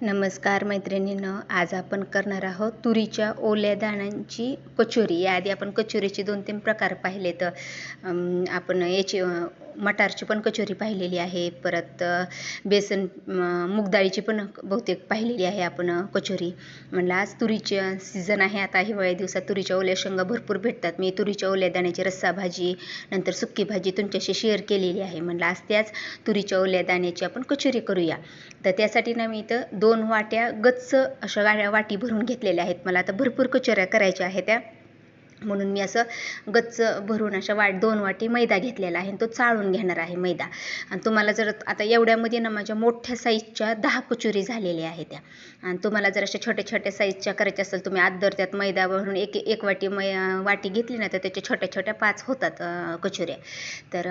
नमस्कार मैत्रिणीनं आज आपण करणार आहोत तुरीच्या ओल्या दाण्यांची कचोरी. याआधी आपण कचोरीचे दोन तीन प्रकार पाहिले तर आपण याची मटारची पण कचोरी पाहिलेली आहे परत बेसन मुगदाळीची मूग पण बहुतेक पाहिलेली आहे आपण कचोरी. म्हणलं आज तुरीची सीझन आहे आता हिवाळ्या दिवसात तुरीच्या ओल्या शेंगा भरपूर भेटतात. मी तुरीच्या ओल्या दाण्याची रस्सा भाजी नंतर सुक्की भाजी तुमच्याशी शेअर केलेली आहे. म्हणलं आज त्याच तुरीच्या ओल्या दाण्याची आपण कचोरी करूया. तर त्यासाठी ना मी इथं दोन वाट्या गच्च अशा गाड्या वाटी भरून घेतलेल्या आहेत. मला आता भरपूर कचोऱ्या करायच्या आहेत त्या. म्हणून मी असं गच्च भरून अशा वाट दोन वाटी मैदा घेतलेला आहे आणि तो चाळून घेणार आहे मैदा. आणि तुम्हाला जर आता एवढ्यामध्ये ना माझ्या मोठ्या साईजच्या दहा कचोरी झालेल्या आहेत त्या. आणि तुम्हाला जर अशा छोट्या छोट्या साईजच्या करायच्या असेल तुम्ही आदर त्यात मैदा भरून एक एक वाटी मै वाटी घेतली ना तर त्याच्या छोट्या छोट्या पाच होतात कचोऱ्या. तर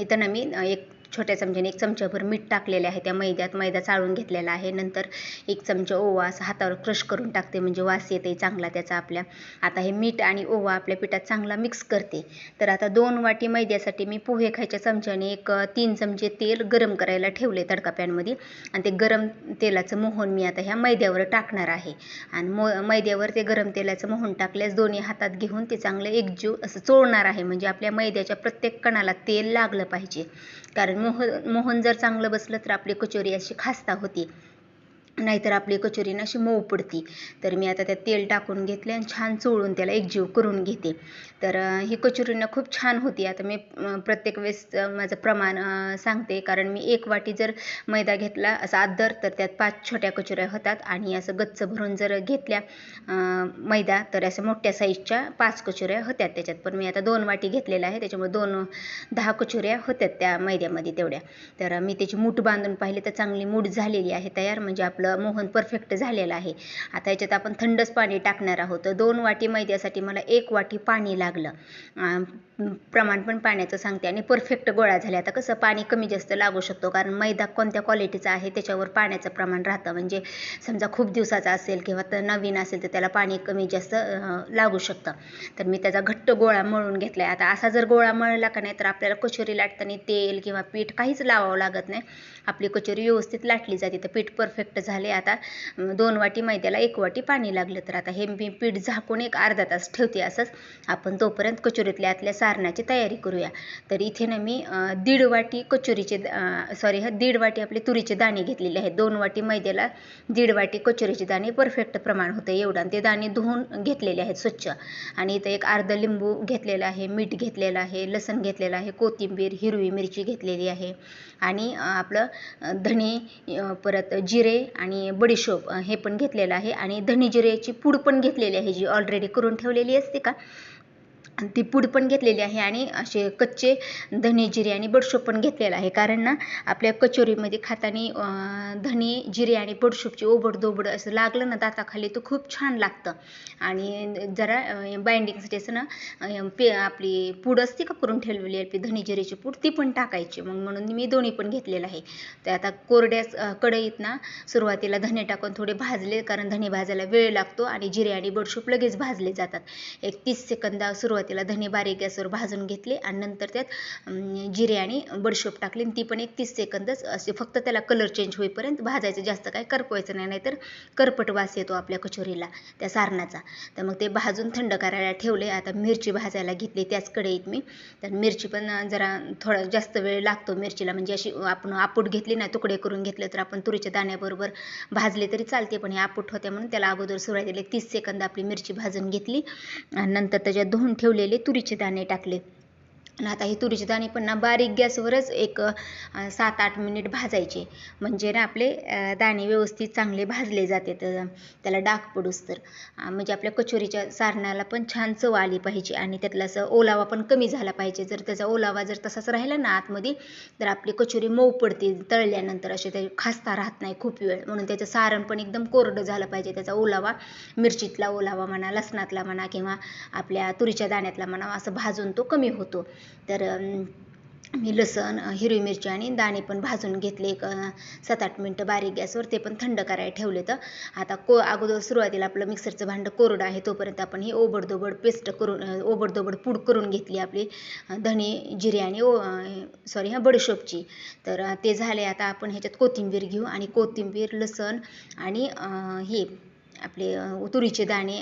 इथं ना मी एक छोट्या चमच्याने एक चमच्याभर मीठ टाकलेले आहे. त्या मैद्यात मैदा चाळून घेतलेला आहे. नंतर एक चमचा ओवा असा हातावर क्रश करून टाकते. म्हणजे वास येते चांगला त्याचा आपल्या. आता हे मीठ आणि ओवा आपल्या पिठात चांगला मिक्स करते. तर आता दोन वाटी मैद्यासाठी मी पोहे खायच्या चमच्याने एक तीन चमचे तेल गरम करायला ठेवले तडका पॅनमध्ये. आणि ते गरम तेलाचं मोहन मी आता ह्या मैद्यावर टाकणार आहे. आणि मो मैद्यावर ते गरम तेलाचं मोहन टाकल्यास दोन्ही हातात घेऊन ते चांगलं एकजीव असं चोळणार आहे. म्हणजे आपल्या मैद्याच्या प्रत्येक कणाला तेल लागलं पाहिजे. कारण मोह मोहन जर चांगलं बसलं तर आपली कचोरी अशी खास्ता होती. नाहीतर आपली कचोरी ना अशी मऊ पडती. तर मी आता त्यात तेल टाकून घेतले आणि छान चोळून त्याला एकजीव करून घेते. तर ही कचोरी ना खूप छान होती. आता मी प्रत्येक वेळेस माझं प्रमाण सांगते. कारण मी एक वाटी जर मैदा घेतला असा आदर तर त्यात पाच छोट्या कचोऱ्या होतात. आणि असं गच्च भरून जर घेतल्या मैदा तर असं मोठ्या साईजच्या पाच कचोऱ्या होत्यात त्याच्यात. पण मी आता दोन वाटी घेतलेल्या आहे त्याच्यामुळे दोन दहा कचोऱ्या होत्यात त्या मैद्यामध्ये तेवढ्या. तर मी त्याची मूठ बांधून पाहिले तर चांगली मूठ झालेली आहे तयार. म्हणजे आपलं आपलं मोहन परफेक्ट झालेलं आहे. आता याच्यात आपण थंडच पाणी टाकणार आहोत. तर दोन वाटी मैद्यासाठी मला एक वाटी पाणी लागलं. प्रमाण पण पाण्याचं सांगते आणि परफेक्ट गोळा झाले. आता कसं पाणी कमी जास्त लागू शकतो कारण मैदा कोणत्या क्वालिटीचा आहे त्याच्यावर पाण्याचं प्रमाण राहतं. म्हणजे समजा खूप दिवसाचा असेल किंवा तर नवीन असेल तर त्याला पाणी कमी जास्त लागू शकतं. तर मी त्याचा घट्ट गोळा मळून घेतला आहे आता असा जर गोळा मळला का नाही तर आपल्याला कचोरी लाटताना तेल किंवा पीठ काहीच लावावं लागत नाही. आपली कचोरी व्यवस्थित लाटली जाते. तर पीठ परफेक्ट झालं. झाले. आता दोन वाटी मैद्याला एक वाटी पाणी लागलं तर आता हे मी पीठ झाकून एक अर्धा तास ठेवते असंच. आपण तोपर्यंत कचोरीतल्या आतल्या सारणाची तयारी करूया. तर इथे ना मी दीड वाटी कचोरीचे सॉरी हा दीड वाटी आपले तुरीचे दाणे घेतलेले आहेत. दोन वाटी मैद्याला दीड वाटी कचोरीचे दाणे परफेक्ट प्रमाण होतं एवढं. आणि ते दाणे धुवून घेतलेले आहेत स्वच्छ. आणि इथं एक अर्धा लिंबू घेतलेला आहे मीठ घेतलेलं आहे लसण घेतलेलं आहे कोथिंबीर हिरवी मिरची घेतलेली आहे. आणि आपलं धणे परत जिरे आणि बडीशोप हे पण घेतलेलं आहे. आणि धणे पूड पण घेतलेली आहे जी ऑलरेडी करून ठेवलेली असते का? ती पूड पण घेतलेली आहे आणि असे कच्चे धने जिरे आणि बडशोप पण घेतलेलं आहे. कारण ना आपल्या कचोरीमध्ये खाताना धने जिरे आणि बडशोपची ओबडधोबड असं लागलं ना दाताखाली तर खूप छान लागतं. आणि जरा बाइंडिंगसाठी असं ना पे आपली पूड असते का करून ठेवलेली आपली धने जिरेची पूड ती पण टाकायची. मग म्हणून मी दोन्ही पण घेतलेलं आहे. तर आता कोरड्या अं, कढईत ना सुरुवातीला धने टाकून थोडे भाजले कारण धने भाजायला वेळ लागतो आणि जिरे आणि बडशोप लगेच भाजले जातात. एक तीस सेकंदा सुरुवातीला धने बारीक गॅसवर भाजून घेतले आणि नंतर त्यात जिरे आणि बडशोप टाकले. आणि ती पण एक तीस सेकंदच असे फक्त त्याला कलर चेंज होईपर्यंत भाजायचं. जास्त काय करपवायचं नाही नाहीतर करपट वास येतो आपल्या कचोरीला त्या सारणाचा. तर मग ते भाजून थंड करायला ठेवले. आता मिरची भाजायला घेतली त्याच कढईत मी. तर मिरची पण जरा थोडा जास्त वेळ लागतो मिरचीला. म्हणजे अशी आपण आपूट घेतली ना तुकडे करून घेतले तर आपण तुरीच्या दाण्याबरोबर भाजले तरी चालते पण हे आपूट होते म्हणून त्याला अगोदर सुरुवातीला एक तीस सेकंद आपली मिरची भाजून घेतली. आणि नंतर त्याच्यात धुवून शिजवलेले तुरीचे दाणे टाकले. आणि आता ही तुरीचे दाणे पण ना बारीक गॅसवरच एक सात आठ मिनिट भाजायचे. म्हणजे ना आपले दाणे व्यवस्थित चांगले भाजले जाते. तर त्याला डाग पडूस तर. म्हणजे आपल्या कचोरीच्या सारणाला पण छान चव आली पाहिजे आणि त्यातला असं ओलावा पण कमी झाला पाहिजे. जर त्याचा ओलावा जर तसाच राहिला ना आतमध्ये तर आपली कचोरी मऊ पडते तळल्यानंतर. असे ते खासता राहत नाही खूप वेळ. म्हणून त्याचं सारण पण एकदम कोरडं झालं पाहिजे. त्याचा ओलावा मिरचीतला ओलावा म्हणा लसणातला म्हणा किंवा आपल्या तुरीच्या दाण्यातला म्हणा असं भाजून तो कमी होतो. तर मी लसण हिरवी मिरची आणि दाणे पण भाजून घेतले. एक सात आठ मिनटं बारीक गॅसवर ते पण थंड करायला ठेवले तर आता को अगोदर सुरुवातीला आपलं मिक्सरचं भांडं कोरडं आहे तोपर्यंत आपण ही ओबडदोबड पेस्ट करून ओबडदोबड पूड करून घेतली आपली धणे जिरे आणि ओ सॉरी हां बडशोपची. तर ते झाले. आता आपण ह्याच्यात कोथिंबीर घेऊ आणि कोथिंबीर लसण आणि हे आपले तुरीचे दाणे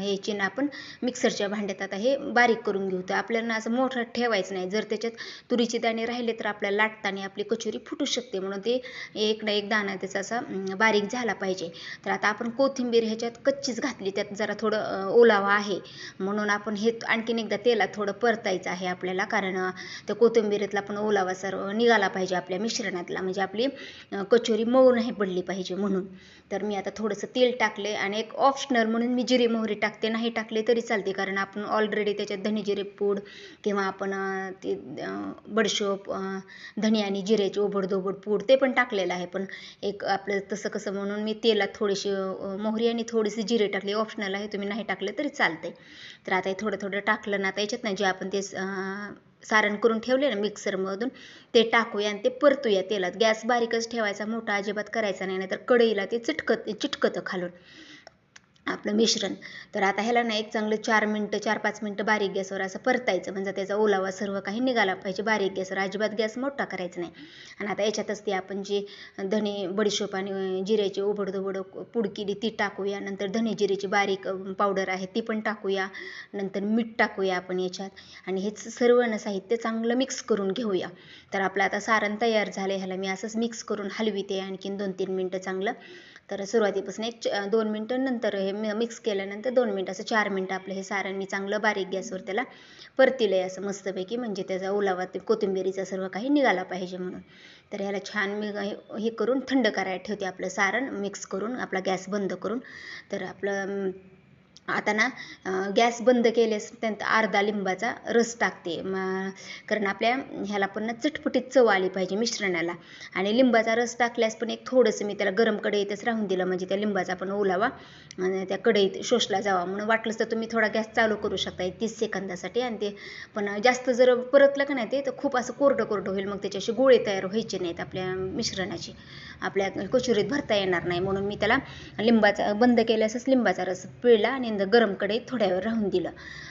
हे चिन्ह आपण मिक्सरच्या भांड्यात आता हे बारीक करून घेऊ. तर आपल्याला असं मोठं ठेवायचं नाही. जर त्याच्यात तुरीचे दाणे राहिले तर आपल्याला लाटताना आपली कचोरी फुटू शकते. म्हणून ते एक ना एक दाणा त्याचा असा बारीक झाला पाहिजे. तर आता आपण कोथिंबीर ह्याच्यात कच्चीच घातली. त्यात जरा थोडं ओलावा आहे. म्हणून आपण हे आणखीन एकदा तेलात थोडं परतायचं आहे आपल्याला. कारण त्या कोथिंबीरीतला पण ओलावा सर्व निघाला पाहिजे आपल्या मिश्रणातला. म्हणजे आपली कचोरी मऊ नाही पडली पाहिजे म्हणून. तर मी आता थोडंसं तेल टाकले आणि एक ऑप्शनल म्हणून मी जिरे मोहरी टाकते. नाही टाकले तरी चालते कारण आपण ऑलरेडी त्याच्यात धने जिरे पूड किंवा आपण ते बडशोप धने आणि जिऱ्याची ओबडधोबड पूड ते पण टाकलेलं आहे. पण एक आपलं तसं कसं म्हणून मी तेलात थोडीशी मोहरी आणि थोडीशी जिरे टाकले. ऑप्शनल आहे तुम्ही नाही टाकले तरी चालते तर आता हे थोडं थोडं टाकलं ना आता याच्यात ना जे आपण ते सारण करून ठेवले ना मिक्सरमधून ते टाकूया आणि ते परतूया तेलात. गॅस बारीकच ठेवायचा मोठा अजिबात करायचा नाही नाहीतर कढईला ते चिटकत चिटकतं खालून. आपलं मिश्रण. तर आता ह्याला ना एक चांगलं चार मिनटं चार पाच मिनटं बारीक गॅसवर असं परतायचं. म्हणजे त्याचा ओलावा सर्व काही निघाला पाहिजे बारीक गॅसवर. अजिबात गॅस मोठा करायचा नाही. आणि आता याच्यातच ते आपण जी धने बडीशोप आणि जिऱ्याची ओबडधोबड पूड केली ती टाकूया. नंतर धने जिऱ्याची बारीक पावडर आहे ती पण टाकूया. नंतर मीठ टाकूया आपण याच्यात. आणि हे सर्व ना साहित्य चांगलं मिक्स करून घेऊया. तर आपलं आता सारण तयार झालं ह्याला मी असंच मिक्स करून हलविते. आणखीन दोन तीन मिनटं चांगलं तर सुरुवातीपासून एक च- दोन मिनटं नंतर हे मिक्स केल्यानंतर दोन मिनटं असं चार मिनटं आपलं हे सारण मी चांगलं बारीक गॅसवर त्याला परतिलं आहे असं मस्तपैकी. म्हणजे त्याचा ओलावा ते कोथिंबिरीचा सर्व काही निघाला पाहिजे म्हणून. तर ह्याला छान मी हे- हे करून थंड करायला ठेवते आपलं सारण मिक्स करून आपला गॅस बंद करून. तर आपलं आता ना गॅस बंद केल्यास त्यानंतर अर्धा लिंबाचा रस टाकते. म- कारण आपल्या ह्याला पण ना चटपटीत चव आली पाहिजे मिश्रणाला. आणि लिंबाचा रस टाकल्यास पण एक थोडंसं मी त्याला गरम कढईतच राहून दिलं. म्हणजे त्या लिंबाचा पण ओलावा आणि त्या कढईत शोषला जावा. म्हणून वाटलंच तर तुम्ही थोडा गॅस चालू करू शकता तीस सेकंदासाठी. आणि ते पण जास्त जर परतलं का नाही ते तर खूप असं कोरडं कोरडं होईल. मग त्याच्याशी गोळे तयार व्हायचे नाहीत आपल्या मिश्रणाची. आपल्या कचुरीत भरता येणार नाही. म्हणून मी त्याला लिंबाचा बंद केल्यासच लिंबाचा रस पिळला आणि नंतर गरम थोड्या वेळ राहून दिलं.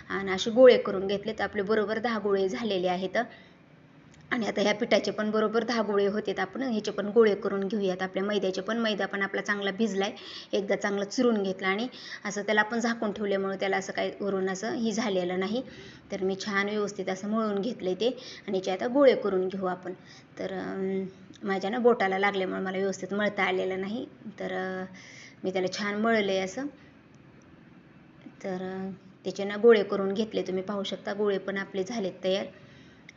आणि असे गोळे करून घेतले तर आपले बरोबर दहा गोळे झालेले आहेत. आणि आता ह्या पिठाचे पण बरोबर दहा गोळे होते आपण ह्याचे पण गोळे करून घेऊयात. आपल्या मैद्याचे पण मैदा पण आपला चांगला भिजलाय. एकदा चांगला चुरून घेतला आणि असं त्याला आपण झाकून ठेवल्यामुळे त्याला असं काही वरून असं ही झालेलं नाही. तर मी छान व्यवस्थित असं मळून घेतलं ते. आणि याचे आता गोळे करून घेऊ आपण. तर माझ्या ना बोटाला लागल्यामुळे मला व्यवस्थित मळता आलेलं नाही. तर मी त्याला छान मळलं आहे असं. तर त्याच्यानं त्याचे ना गोळे करून घेतले. तुम्ही पाहू शकता गोळे पण आपले झालेत तयार.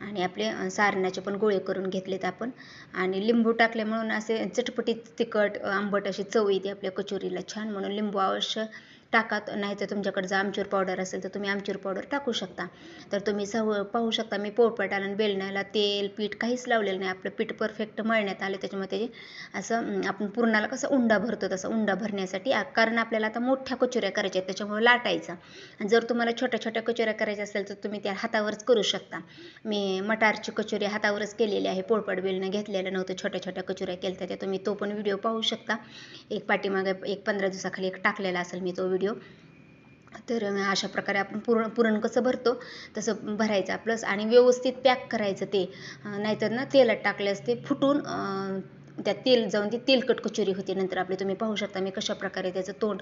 आणि आपले सारणाचे पण गोळे करून घेतलेत आपण. आणि लिंबू टाकले म्हणून असे चटपटीत तिखट आंबट अशी चव येते आपल्या कचोरीला. छान म्हणून लिंबू अवश्य टाका नाही तर तुमच्याकडे जर आमचूर पावडर असेल तर तुम्ही आमचूर पावडर टाकू शकता. तर तुम्ही सव पाहू शकता मी पोळपाटाला आणि बेलण्याला तेल पीठ काहीच लावलेलं नाही. आपलं पीठ परफेक्ट मळण्यात आले त्याच्यामुळे त्याचे असं आपण पुरणाला कसं उंडा भरतो तसं उंडा भरण्यासाठी कारण आपल्याला आता मोठ्या कचोऱ्या करायच्या आहेत त्याच्यामुळे लाटायचा. आणि जर तुम्हाला छोट्या छोट्या कचोऱ्या करायच्या असेल तर तुम्ही त्या हातावरच करू शकता. मी मटारची कचोरी हातावरच केलेली आहे पोळपाट बेलणं घेतलेलं नव्हतं छोट्या छोट्या कचोऱ्या केल्या त्या तुम्ही तो पण व्हिडिओ पाहू शकता. एक पाठीमागे एक पंधरा दिवसाखाली एक टाकलेला असेल मी तो व्हिडिओ. तर अशा प्रकारे आपण पुरण पुरण कसं भरतो तसं भरायचं. प्लस आणि व्यवस्थित पॅक करायचं ते. नाहीतर ना तेलात टाकल्यास ते फुटून त्या तेल जाऊन ती तेलकट कचोरी होते. नंतर आपले तुम्ही पाहू शकता मी कशाप्रकारे त्याचं तोंड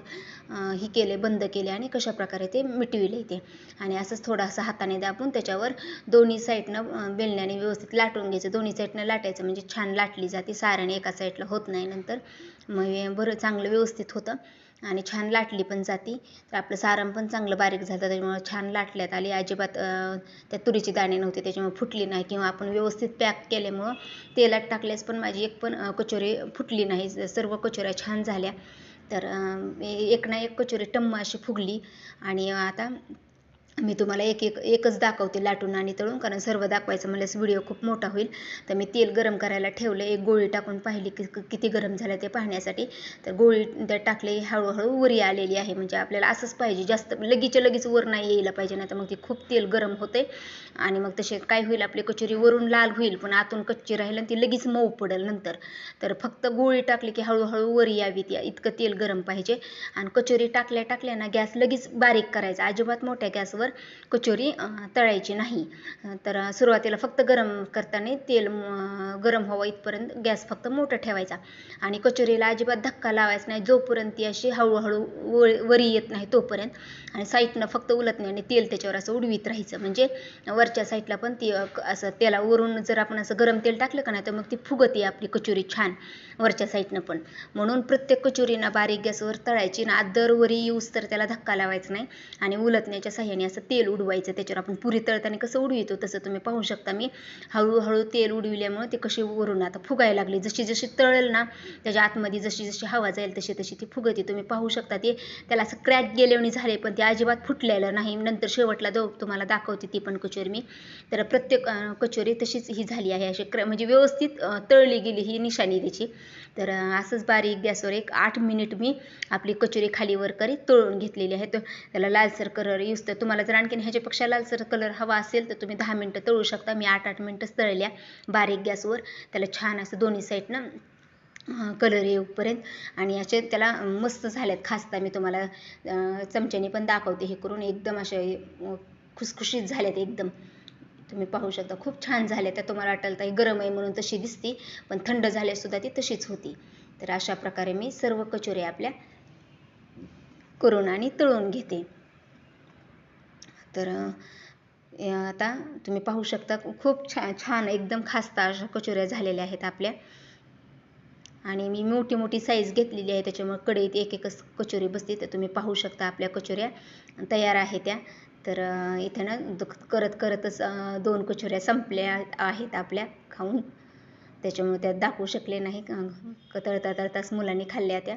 ही केले बंद केले आणि कशा प्रकारे ते मिटविले ते. आणि असंच थोडासा हाताने दाबून त्याच्यावर दोन्ही साईडनं बेलण्याने व्यवस्थित लाटून घ्यायचं. दोन्ही साईडनं लाटायचं म्हणजे छान लाटली जाते. सारण एका साईडला होत नाही नंतर. मग बरं चांगलं व्यवस्थित होतं. आणि छान लाटली पण जाती. तर आपलं सारण पण चांगलं बारीक झालं त्याच्यामुळे छान लाटल्यात. आली अजिबात त्या तुरीची दाणे नव्हते त्याच्यामुळे फुटली नाही. किंवा आपण व्यवस्थित पॅक केल्यामुळं तेलात टाकल्यास पण माझी एक पण कचोरी फुटली नाही. सर्व कचोऱ्या छान झाल्या. तर एक ना एक कचोरी टम्म अशी फुगली. आणि आता मी तुम्हाला एक एक एकच दाखवते लाटून आणि तळून कारण सर्व दाखवायचं म्हणल्यास व्हिडिओ खूप मोठा होईल. तर मी तेल गरम करायला ठेवलं एक गोळी टाकून पाहिली की किती गरम झालं ते पाहण्यासाठी. तर गोळी त्या टाकली हळूहळू वरी आलेली आहे. म्हणजे आपल्याला असंच पाहिजे जास्त लगेचच्या लगेच वर नाही यायला पाहिजे नाही तर मग ती खूप तेल गरम होते. आणि मग तसे काय होईल आपली कचोरी वरून लाल होईल पण आतून कच्ची राहील आणि ती लगेच मऊ पडेल नंतर. तर फक्त गोळी टाकली की हळूहळू वरी यावी ती इतकं तेल गरम पाहिजे. आणि कचोरी टाकल्या टाकल्या ना गॅस लगेच बारीक करायचा. अजिबात मोठ्या गॅसवर कचोरी तळायची नाही. तर सुरुवातीला फक्त गरम करताना तेल गरम व्हावं इथपर्यंत गॅस फक्त मोठा ठेवायचा. आणि कचोरीला अजिबात धक्का लावायचा नाही. जोपर्यंत ती अशी हळूहळू व वरी येत नाही तोपर्यंत. आणि साईडनं फक्त उलत नाही आणि तेल त्याच्यावर असं उडवीत राहायचं. म्हणजे वरच्या साईडला पण ती असं तेला वरून जर आपण असं गरम तेल टाकलं का नाही तर मग ती फुगती आपली कचोरी छान वरच्या साईडनं पण. म्हणून प्रत्येक कचोरीना बारीक गॅसवर तळायची ना दर वरी तर त्याला धक्का लावायचा नाही. आणि उलटण्याच्या साह्याने असं तेल उडवायचं त्याच्यावर आपण पुरी तळताना कसं उडवितो तसं तुम्ही पाहू शकता. मी हळूहळू तेल उडविल्यामुळे ते कशी वरून आता फुगायला लागली. जशी जशी तळेल ना त्याच्या आतमध्ये जशी जशी हवा जाईल तशी तशी ती फुगते. तुम्ही पाहू शकता ते त्याला असं क्रॅक गेल्याने झाले पण ते अजिबात फुटलेलं नाही. नंतर शेवटला दो तुम्हाला दाखवते ती पण कचोरी मी. तर प्रत्येक कचोरी तशीच ही झाली आहे. अशी क्र म्हणजे व्यवस्थित तळली गेली ही निशाणी त्याची. तर असंच बारीक गॅसवर एक आठ मिनिट मी आपली कचोरी खालीवर करी तळून घेतलेली आहे. तर त्याला लालसर कलर यूज तर तुम्हाला जर आणखीन ह्याच्यापेक्षा लालसर कलर हवा असेल तर तुम्ही दहा मिनटं तळू शकता. मी आठ आठ मिनटंच तळल्या बारीक गॅसवर. त्याला छान असं दोन्ही साईडनं कलर येऊपर्यंत. आणि याचे त्याला मस्त झाल्यात खासता. मी तुम्हाला चमच्याने पण दाखवते हे करून. एकदम असे खुसखुशीत झाल्यात एकदम. तुम्ही पाहू शकता. खूप छान झाले. तर तुम्हाला वाटेल तर गरम आहे म्हणून तशी दिसती पण थंड झाल्यासुद्धा ती तशीच होती. तर अशा प्रकारे मी सर्व कचोऱ्या आपल्या करून आणि तळून घेते. तर आता तुम्ही पाहू शकता खूप छान छान एकदम खास्ता अशा कचोऱ्या झालेल्या आहेत आपल्या. आणि मी मोठी मोठी साईज घेतलेली आहे त्याच्यामुळे कढईत एक एकच कचोरी बसते. तर तुम्ही पाहू शकता आपल्या कचोऱ्या तयार आहे त्या. तर इथे ना दुख करत करतच दोन कचोऱ्या संपल्या आहेत आपल्या खाऊन. त्याच्यामुळे त्या दाखवू शकले नाही क- तळता तळताच मुलांनी खाल्ल्या त्या.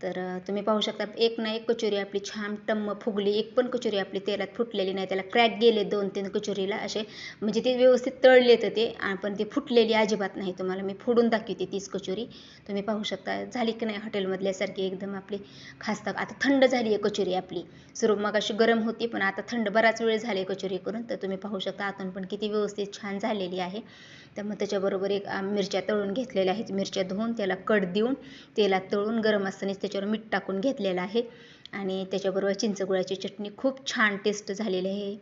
तर तुम्ही पाहू शकता एक ना एक कचोरी आपली छान टम्म फुगली एक पण कचोरी आपली तेलात फुटलेली नाही त्याला क्रॅक गेले दोन तीन कचोरीला असे म्हणजे ते व्यवस्थित तळले तर ते पण ती फुटलेली अजिबात नाही तुम्हाला मी फोडून दाखवते तीच कचोरी. तुम्ही पाहू शकता झाली की नाही हॉटेलमधल्यासारखी एकदम आपली खास्ता आता थंड झाली आहे कचोरी आपली. सुरू मग अशी गरम होती पण आता थंड बराच वेळ झाले कचोरी करून तर तुम्ही पाहू शकता आतून पण किती व्यवस्थित छान झालेली आहे. तर मग त्याच्याबरोबर एक मिरच्या तळून घेतलेल्या आहेत मिरच्या धुवून त्याला कट देऊन तेलात तळून गरम असतानाच त्याच्यावर मीठ टाकून घेतलेलं आहे. आणि त्याच्याबरोबर चिंचगुळाची चटणी खूप छान टेस्ट झालेली आहे.